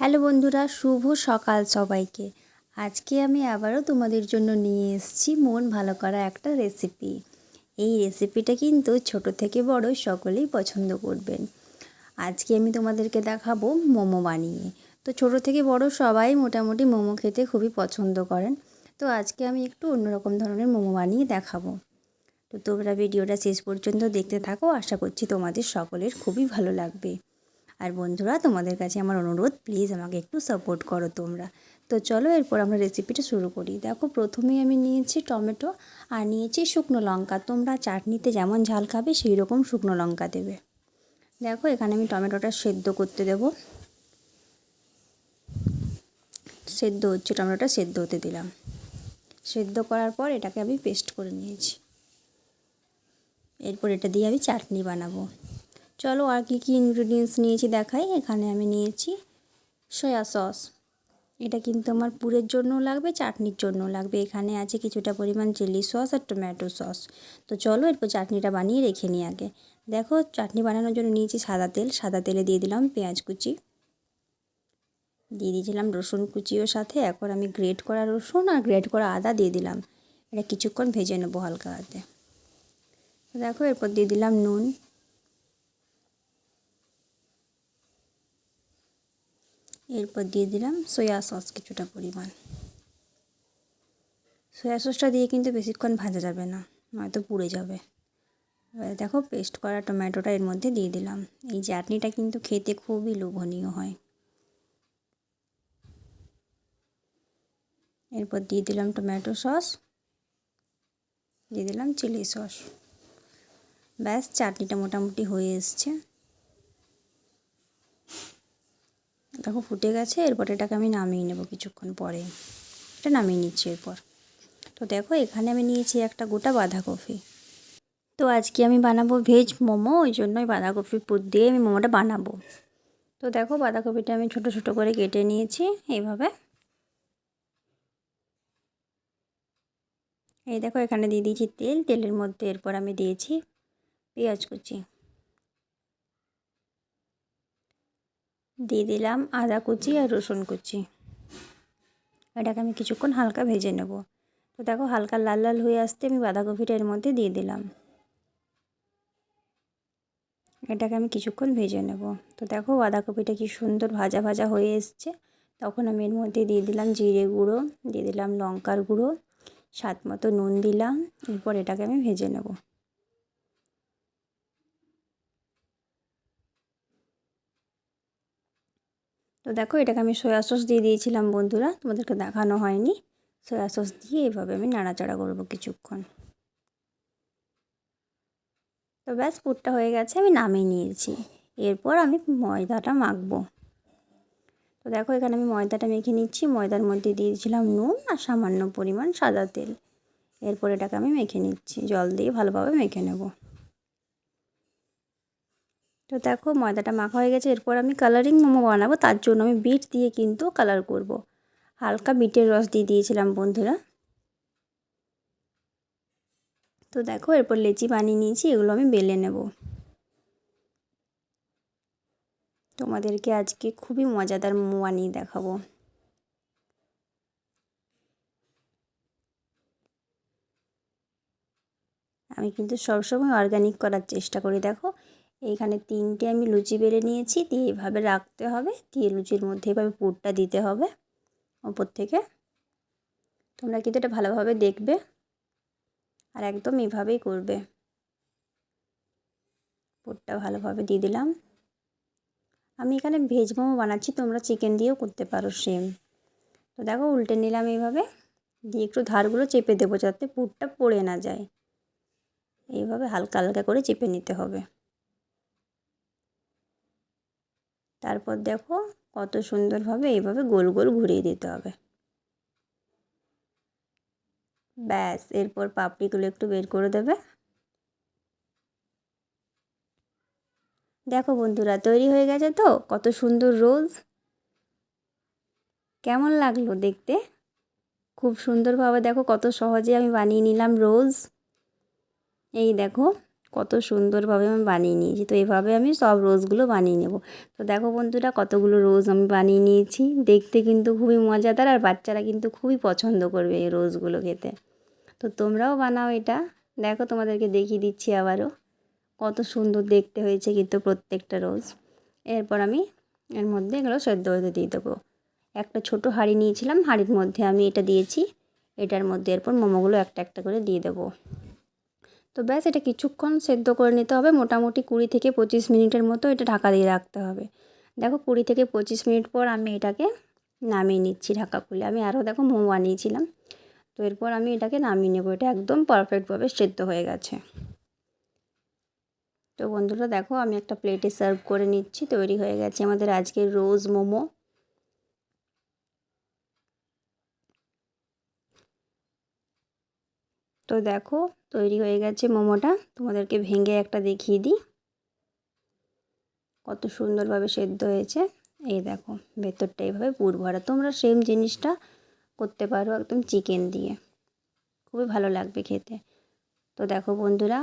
Hello বন্ধুরা, শুভ সকাল সবাইকে। আজকে আমি আবারও তোমাদের জন্য নিয়ে এসেছি মন ভালো করা একটা রেসিপি এই রেসিপিটা কিন্তু ছোট থেকে বড় সকলেই পছন্দ করবেন। আজকে আমি তোমাদেরকে দেখাবো মোমো বানিয়ে। তো ছোট থেকে বড় সবাই মোটামুটি মোমো খেতে খুবই পছন্দ করেন। তো আজকে আমি একটু অন্যরকম ধরনের মোমো বানিয়ে দেখাবো। তো তোমরা ভিডিওটা শেষ পর্যন্ত দেখতে থাকো, আশা করছি তোমাদের সকলের খুবই ভালো লাগবে। আর বন্ধুরা, তোমাদের কাছে আমার অনুরোধ প্লিজ আমাকে একটু সাপোর্ট করো তোমরা। তো চলো এরপর আমরা রেসিপিটা শুরু করি। দেখো, প্রথমেই আমি নিয়েছি টমেটো আর নিয়েছি শুকনো লঙ্কা। তোমরা চাটনিতে যেমন ঝাল খাবে, সেই রকম শুকনো লঙ্কা দেবে। দেখো, এখানে আমি টমেটোটা সেদ্ধ করতে দেব। সেদ্ধ হচ্ছে, টমেটোটা সেদ্ধ হতে দিলাম। সেদ্ধ করার পর এটাকে আমি পেস্ট করে নিয়েছি। এরপর এটা দিয়ে আমি চাটনি বানাবো। চলো আর কী কী ইনগ্রিডিয়েন্টস নিয়েছি দেখাই। এখানে আমি নিয়েছি সয়া সস এটা কিন্তু আমার পুরের জন্য লাগবে, চাটনির জন্য লাগবে। এখানে আছে কিছুটা পরিমাণ চিলি সস আর টমেটো সস তো চলো এরপর চাটনিটা বানিয়ে রেখে নিই আগে। দেখো, চাটনি বানানোর জন্য নিয়েছি সাদা তেল। সাদা তেলে দিয়ে দিলাম পেঁয়াজ কুচি। দিয়ে দিয়েছিলাম রসুন কুচিও সাথে। এখন আমি গ্রেট করা রসুন আর গ্রেট করা আদা দিয়ে দিলাম। এটা কিছুক্ষণ ভেজে নেব হালকা হাতে। দেখো, এরপর দিয়ে দিলাম নুন। এরপর দিয়ে দিলাম সয়া সস কিছুটা পরিমাণ। সয়া সসটা দিয়ে কিন্তু বেশিক্ষণ ভাজা যাবে না, নয়তো পুড়ে যাবে। এবার দেখো পেস্ট করা টমেটোটা এর মধ্যে দিয়ে দিলাম। এই চাটনিটা কিন্তু খেতে খুবই লোভনীয় হয়। এরপর দিয়ে দিলাম টমেটো সস, দিয়ে দিলাম চিলি সস ব্যাস, চাটনিটা মোটামুটি হয়ে এসছে। দেখো ফুটে গেছে, এরপর এটাকে আমি নামিয়ে নেব কিছুক্ষণ পরে। এটা নামিয়ে নিচ্ছি এরপর। তো দেখো, এখানে আমি নিয়েছি একটা গোটা বাঁধাকপি। তো আজকে আমি বানাবো ভেজ মোমো, ওই জন্যই বাঁধাকপি পুর দিয়ে আমি মোমোটা বানাবো। তো দেখো, বাঁধাকপিটা আমি ছোট ছোট করে কেটে নিয়েছি এইভাবে। এই দেখো, এখানে দিয়ে দিয়েছি তেল। তেলের মধ্যে এরপর আমি দিয়েছি পেঁয়াজ কুচি। দিয়ে দিলাম আদা কুচি আর রসুন কুচি। এটাকে আমি কিছুক্ষণ হালকা ভেজে নেব। তো দেখো হালকা লাল লাল হয়ে আসতে আমি বাঁধাকপিটা এর মধ্যে দিয়ে দিলাম। এটাকে আমি কিছুক্ষণ ভেজে নেব। তো দেখো বাঁধাকপিটা কি সুন্দর ভাজা ভাজা হয়ে এসছে। তখন আমি এর মধ্যে দিয়ে দিলাম জিরে গুঁড়ো, দিয়ে দিলাম লঙ্কার গুঁড়ো, স্বাদ মতো নুন দিলাম। এরপর এটাকে আমি ভেজে নেব। দেখো, এটাকে আমি সয়া সস দিয়ে দিয়েছিলাম বন্ধুরা, তোমাদেরকে দেখানো হয়নি। সয়া সস দিয়ে এভাবে আমি নাড়াচাড়া করব কিছুক্ষণ। তো ব্যাস, পুরটা হয়ে গেছে, আমি নামিয়ে নিয়েছি। এরপর আমি ময়দাটা মাখবো। তো দেখো, এখানে আমি ময়দাটা মেখে নিচ্ছি। ময়দার মধ্যে দিয়েছিলাম নুন আর সামান্য পরিমাণ সাদা তেল। এরপর এটাকে আমি মেখে নিচ্ছি। জল দিয়ে ভালোভাবে মেখে নেব। তো দেখো ময়দাটা মাখা হয়ে গেছে, এরপর আমি কালারিং মোমো বানাবো, তার জন্য আমি বিট দিয়ে কিন্তু কালার করব। হালকা বিটের রস দিয়ে দিয়েছিলাম বন্ধুরা। তো দেখো এরপর লেচি বানিয়ে নিয়েছি, এগুলো আমি বেলে নেব। তোমাদেরকে আজকে খুবই মজাদার মোমো বানিয়ে দেখাবো। আমি কিন্তু সবসময় অর্গানিক করার চেষ্টা করি, দেখো। এইখানে তিনটে আমি লুচি বেলে নিয়েছি, দিয়ে এভাবে রাখতে হবে, দিয়ে লুচির মধ্যে এভাবে পুরটা দিতে হবে ওপর থেকে। তোমরা কিন্তু এটা ভালোভাবে দেখবে আর একদম এভাবেই করবে। পুরটা ভালোভাবে দিয়ে দিলাম। আমি এখানে ভেজ মোমো বানাচ্ছি, তোমরা চিকেন দিয়েও করতে পারো সেম। তো দেখো উল্টে নিলাম এইভাবে, দিয়ে একটু ধারগুলো চেপে দেবো যাতে পুরটা পড়ে না যায়। এইভাবে হালকা হালকা করে চেপে নিতে হবে। তারপর দেখো কত সুন্দরভাবে এইভাবে গোল গোল ঘুরিয়ে দিতে হবে। ব্যাস, এরপর পাপড়িগুলো একটু বের করে দেবে। দেখো বন্ধুরা, তৈরি হয়ে গেছে তো, কত সুন্দর রোজ। কেমন লাগল দেখতে? খুব সুন্দরভাবে দেখো কত সহজে আমি বানিয়ে নিলাম রোজ। এই দেখো। কত সুন্দরভাবে আমি বানিয়ে নিয়েছি। তো এভাবে আমি সব রোজগুলো বানিয়ে নেব। তো দেখো বন্ধুরা, কতগুলো রোজ আমি বানিয়ে নিয়েছি। দেখতে কিন্তু খুবই মজাদার আর বাচ্চারা কিন্তু খুবই পছন্দ করবে এই রোজগুলো খেতে। তো তোমরাও বানাও এটা। দেখো তোমাদেরকে দেখিয়ে দিচ্ছি আবারও। কত সুন্দর দেখতে হয়েছে কিন্তু প্রত্যেকটা রোজ। এরপর আমি এর মধ্যে এগুলো সেদ্ধ হতে দিয়ে দেবো। একটা ছোট হাঁড়ি নিয়েছিলাম, হাঁড়ির মধ্যে আমি এটা দিয়েছি। এটার মধ্যে এরপর মোমোগুলো একটা একটা করে দিয়ে দেবো। তো ব্যাস এটা কিছুক্ষণ সেদ্ধ করে নিতে হবে। মোটামুটি কুড়ি থেকে পঁচিশ মিনিটের মতো এটা ঢাকা দিয়ে রাখতে হবে। দেখো কুড়ি থেকে পঁচিশ মিনিট পর আমি এটাকে নামিয়ে নিচ্ছি ঢাকা খুলে। আমি আরও দেখো মোমো বানিয়েছিলাম। তো এরপর আমি এটাকে নামিয়ে নেব। এটা একদম পারফেক্টভাবে সেদ্ধ হয়ে গেছে। তো বন্ধুরা দেখো আমি একটা প্লেটে সার্ভ করে নিচ্ছি। তৈরি হয়ে গেছে আমাদের আজকের রোজ মোমো। তো দেখো, তৈরি হয়ে গেছে মোমোটা। তোমাদেরকে ভেঙে একটা দেখিয়ে দিই। কত সুন্দরভাবে সেদ্ধ হয়েছে। এই দেখো, ভেতরটা এইভাবে পুর ভরা। তোমরা সেম জিনিসটা করতে পারো একদম চিকেন দিয়ে। খুবই ভালো লাগবে খেতে। তো দেখো বন্ধুরা,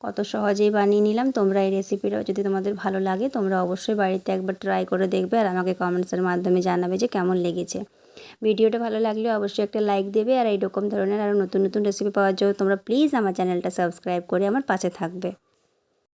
কত সহজেই বানিয়ে নিলাম। তোমরা এই রেসিপিটা যদি তোমাদের ভালো লাগে, তোমরা অবশ্যই বাড়িতে একবার ট্রাই করে দেখবে আর আমাকে কমেন্টসের মাধ্যমে জানাবে যে কেমন লেগেছে। ভিডিওটা ভালো লাগলে অবশ্যই একটা লাইক দেবে আর এইরকম ধরনের আরও নতুন নতুন রেসিপি পাওয়ার জন্য তোমরা প্লিজ আমার চ্যানেলটা সাবস্ক্রাইব করে আমার পাশে থাকবে।